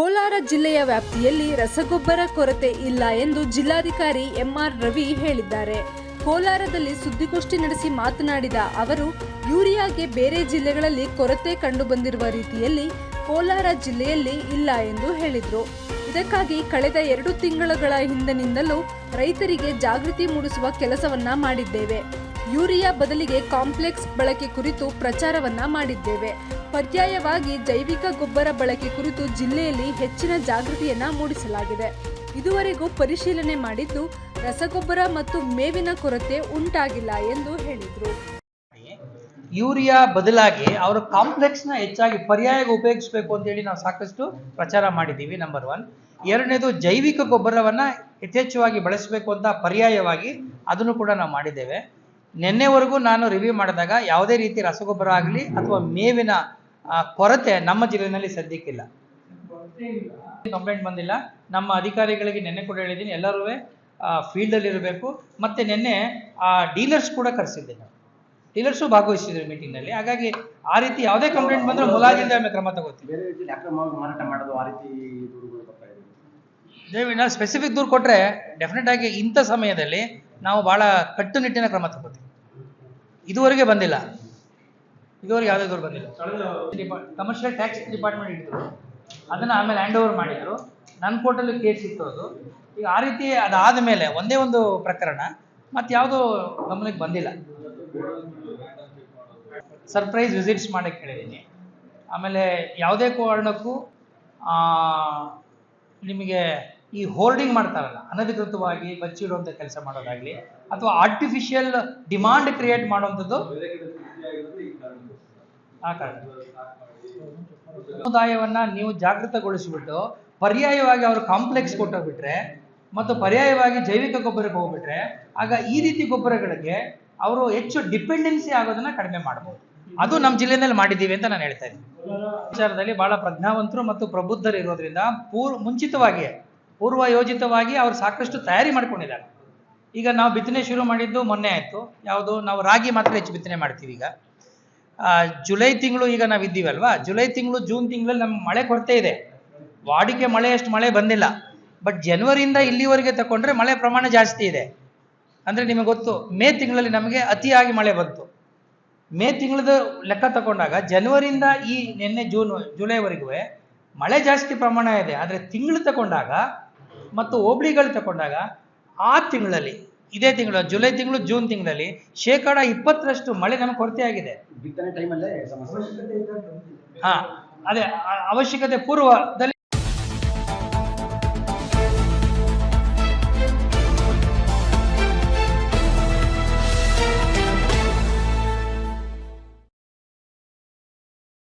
ಕೋಲಾರ ಜಿಲ್ಲೆಯ ವ್ಯಾಪ್ತಿಯಲ್ಲಿ ರಸಗೊಬ್ಬರ ಕೊರತೆ ಇಲ್ಲ ಎಂದು ಜಿಲ್ಲಾಧಿಕಾರಿ ಎಂಆರ್ ರವಿ ಹೇಳಿದ್ದಾರೆ. ಕೋಲಾರದಲ್ಲಿ ಸುದ್ದಿಗೋಷ್ಠಿ ನಡೆಸಿ ಮಾತನಾಡಿದ ಅವರು, ಯೂರಿಯಾಗೆ ಬೇರೆ ಜಿಲ್ಲೆಗಳಲ್ಲಿ ಕೊರತೆ ಕಂಡುಬಂದಿರುವ ರೀತಿಯಲ್ಲಿ ಕೋಲಾರ ಜಿಲ್ಲೆಯಲ್ಲಿ ಇಲ್ಲ ಎಂದು ಹೇಳಿದರು. ಇದಕ್ಕಾಗಿ ಕಳೆದ ಎರಡು ತಿಂಗಳುಗಳ ಹಿಂದಿನಿಂದಲೂ ರೈತರಿಗೆ ಜಾಗೃತಿ ಮೂಡಿಸುವ ಕೆಲಸವನ್ನ ಮಾಡಿದ್ದೇವೆ. ಯೂರಿಯಾ ಬದಲಿಗೆ ಕಾಂಪ್ಲೆಕ್ಸ್ ಬಳಕೆ ಕುರಿತು ಪ್ರಚಾರವನ್ನ ಮಾಡಿದ್ದೇವೆ. ಪರ್ಯಾಯವಾಗಿ ಜೈವಿಕ ಗೊಬ್ಬರ ಬಳಕೆ ಕುರಿತು ಜಿಲ್ಲೆಯಲ್ಲಿ ಹೆಚ್ಚಿನ ಜಾಗೃತಿಯನ್ನ ಮೂಡಿಸಲಾಗಿದೆ. ಇದುವರೆಗೂ ಪರಿಶೀಲನೆ ಮಾಡಿದ್ದು ರಸಗೊಬ್ಬರ ಮತ್ತು ಮೇವಿನ ಕೊರತೆ ಉಂಟಾಗಿಲ್ಲ ಎಂದು ಹೇಳಿದರು. ಯೂರಿಯಾ ಬದಲಾಗಿ ಅವರು ಕಾಂಪ್ಲೆಕ್ಸ್ನ ಹೆಚ್ಚಾಗಿ ಪರ್ಯಾಯ ಉಪಯೋಗಿಸಬೇಕು ಅಂತೇಳಿ ನಾವು ಸಾಕಷ್ಟು ಪ್ರಚಾರ ಮಾಡಿದ್ದೀವಿ ನಂಬರ್ ಒನ್ ಎರಡನೇದು ಜೈವಿಕ ಗೊಬ್ಬರವನ್ನು ಯಥೇಚ್ಛವಾಗಿ ಬಳಸಬೇಕು ಅಂತ ಪರ್ಯಾಯವಾಗಿ ಅದನ್ನು ಕೂಡ ನಾವು ಮಾಡಿದ್ದೇವೆ. ನಿನ್ನೆವರೆಗೂ ನಾನು ರಿವ್ಯೂ ಮಾಡಿದಾಗ ಯಾವುದೇ ರೀತಿ ರಸಗೊಬ್ಬರ ಆಗಲಿ ಅಥವಾ ಮೇವಿನ ಕೊರತೆ ನಮ್ಮ ಜಿಲ್ಲೆಯಲ್ಲಿ ಸದ್ಯಕ್ಕಿಲ್ಲ. ಕಂಪ್ಲೇಂಟ್ ಬಂದಿಲ್ಲ. ನಮ್ಮ ಅಧಿಕಾರಿಗಳಿಗೆ ನಿನ್ನೆ ಕೂಡ ಹೇಳಿದ್ದೀನಿ. ಎಲ್ಲರೂ ಫೀಲ್ಡಲ್ಲಿ ಇರಬೇಕು. ಮತ್ತು ನಿನ್ನೆ ಆ ಡೀಲರ್ಸ್ ಕೂಡ ಕರೆಸಿದ್ದೆ ನಾವು ಡೀಲರ್ಸು ಭಾಗವಹಿಸಿದ್ರು ಮೀಟಿಂಗ್ನಲ್ಲಿ ಹಾಗಾಗಿ ಆ ರೀತಿ ಯಾವುದೇ ಕಂಪ್ಲೇಂಟ್ ಬಂದ್ರೆ ಮುಲಾಜಿಂದ ಆಮೇಲೆ ಕ್ರಮ ತಗೋತೀವಿ ಮಾರಾಟ ಮಾಡೋದು ಆ ರೀತಿ ನಾವು ಸ್ಪೆಸಿಫಿಕ್ ದೂರು ಕೊಟ್ಟರೆ ಡೆಫಿನೆಟ್ ಆಗಿ ಇಂಥ ಸಮಯದಲ್ಲಿ ನಾವು ಭಾಳ ಕಟ್ಟುನಿಟ್ಟಿನ ಕ್ರಮ ತಗೋತೀವಿ ಇದುವರೆಗೆ ಬಂದಿಲ್ಲ. ಇದುವರೆಗೆ ಯಾವ್ದಾದ್ರು ದೂರು ಬಂದಿಲ್ಲ. ಕಮರ್ಷಿಯಲ್ ಟ್ಯಾಕ್ಸ್ ಡಿಪಾರ್ಟ್ಮೆಂಟ್ ಇಟ್ಟಿದ್ರು. ಅದನ್ನ ಆಮೇಲೆ ಹ್ಯಾಂಡ್ ಓವರ್ ಮಾಡಿದ್ರು. ನನ್ನ ಕೋರ್ಟಲ್ಲಿ ಕೇಸ್ ಇತ್ತು ಅದು ಈಗ ಆ ರೀತಿ ಅದಾದ ಮೇಲೆ ಒಂದೇ ಒಂದು ಪ್ರಕರಣ ಮತ್ತೆ ಯಾವುದೂ ಗಮನಕ್ಕೆ ಬಂದಿಲ್ಲ. ಸರ್ಪ್ರೈಸ್ ವಿಸಿಟ್ಸ್ ಮಾಡಕ್ಕೆ ಹೇಳಿದ್ದೀನಿ ಆಮೇಲೆ ಯಾವುದೇ ಕಾರಣಕ್ಕೂ ನಿಮಗೆ ಈ ಹೋರ್ಡಿಂಗ್ ಮಾಡ್ತಾರಲ್ಲ, ಅನಧಿಕೃತವಾಗಿ ಬಚ್ಚಿಡುವಂಥ ಕೆಲಸ ಮಾಡೋದಾಗ್ಲಿ ಅಥವಾ ಆರ್ಟಿಫಿಷಿಯಲ್ ಡಿಮಾಂಡ್ ಕ್ರಿಯೇಟ್ ಮಾಡುವಂಥದ್ದು ಆ ಕಾರಣ ಸಮುದಾಯವನ್ನ ನೀವು ಜಾಗೃತಗೊಳಿಸಿಬಿಟ್ಟು ಪರ್ಯಾಯವಾಗಿ ಅವರು ಕಾಂಪ್ಲೆಕ್ಸ್ ಕೊಟ್ಟೋಗ್ಬಿಟ್ರೆ ಮತ್ತು ಪರ್ಯಾಯವಾಗಿ ಜೈವಿಕ ಗೊಬ್ಬರಕ್ಕೆ ಹೋಗ್ಬಿಟ್ರೆ, ಆಗ ಈ ರೀತಿ ಗೊಬ್ಬರಗಳಿಗೆ ಅವರು ಹೆಚ್ಚು ಡಿಪೆಂಡೆನ್ಸಿ ಆಗೋದನ್ನ ಕಡಿಮೆ ಮಾಡ್ಬೋದು. ಅದು ನಮ್ಮ ಜಿಲ್ಲೆನಲ್ಲಿ ಮಾಡಿದ್ದೀವಿ ಅಂತ ನಾನು ಹೇಳ್ತಾ ಇದ್ದೀನಿ. ವಿಚಾರದಲ್ಲಿ ಬಹಳ ಪ್ರಜ್ಞಾವಂತರು ಮತ್ತು ಪ್ರಬುದ್ಧರು ಇರೋದ್ರಿಂದ ಪೂರ್ ಮುಂಚಿತವಾಗಿ ಪೂರ್ವ ಯೋಜಿತವಾಗಿ ಅವ್ರು ಸಾಕಷ್ಟು ತಯಾರಿ ಮಾಡ್ಕೊಂಡಿದ್ದಾರೆ. ಈಗ ನಾವು ಬಿತ್ತನೆ ಶುರು ಮಾಡಿದ್ದು ಮೊನ್ನೆ ಆಯಿತು. ಯಾವುದು? ನಾವು ರಾಗಿ ಮಾತ್ರ ಹೆಚ್ಚು ಬಿತ್ತನೆ ಮಾಡ್ತೀವಿ ಈಗ. ಜುಲೈ ತಿಂಗಳು ಈಗ ನಾವು ಇದ್ದೀವಲ್ವಾ? ಜುಲೈ ತಿಂಗಳು, ಜೂನ್ ತಿಂಗಳಲ್ಲಿ ನಮ್ಗೆ ಮಳೆ ಕೊರತೆ ಇದೆ. ವಾಡಿಕೆ ಮಳೆ ಅಷ್ಟು ಮಳೆ ಬಂದಿಲ್ಲ. ಬಟ್ ಜನವರಿಯಿಂದ ಇಲ್ಲಿವರೆಗೆ ತಗೊಂಡ್ರೆ ಮಳೆ ಪ್ರಮಾಣ ಜಾಸ್ತಿ ಇದೆ. ಅಂದರೆ ನಿಮಗೆ ಗೊತ್ತು, ಮೇ ತಿಂಗಳಲ್ಲಿ ನಮಗೆ ಅತಿಯಾಗಿ ಮಳೆ ಬಂತು. ಮೇ ತಿಂಗಳದ ಲೆಕ್ಕ ತಗೊಂಡಾಗ ಜನವರಿಯಿಂದ ಈ ನಿನ್ನೆ ಜೂನ್, ಜುಲೈವರೆಗೂ ಮಳೆ ಜಾಸ್ತಿ ಪ್ರಮಾಣ ಇದೆ. ಆದರೆ ತಿಂಗಳು ತಗೊಂಡಾಗ ಮತ್ತು ಹೋಬಳಿಗಳು ತಗೊಂಡಾಗ ಆ ತಿಂಗಳಲ್ಲಿ ಇದೇ ತಿಂಗಳು ಜುಲೈ ತಿಂಗಳು ಜೂನ್ ತಿಂಗಳಲ್ಲಿ ಶೇಕಡ ಇಪ್ಪತ್ತರಷ್ಟು ಮಳೆ ನಮಗೆ ಕೊರತೆ ಆಗಿದೆ. ಬಿತ್ತನೆ ಟೈಮಲ್ಲೇ ಸಮಸ್ಯೆ. ಹಾ ಅದೇ ಅವಶ್ಯಕತೆ ಪೂರ್ವದಲ್ಲಿ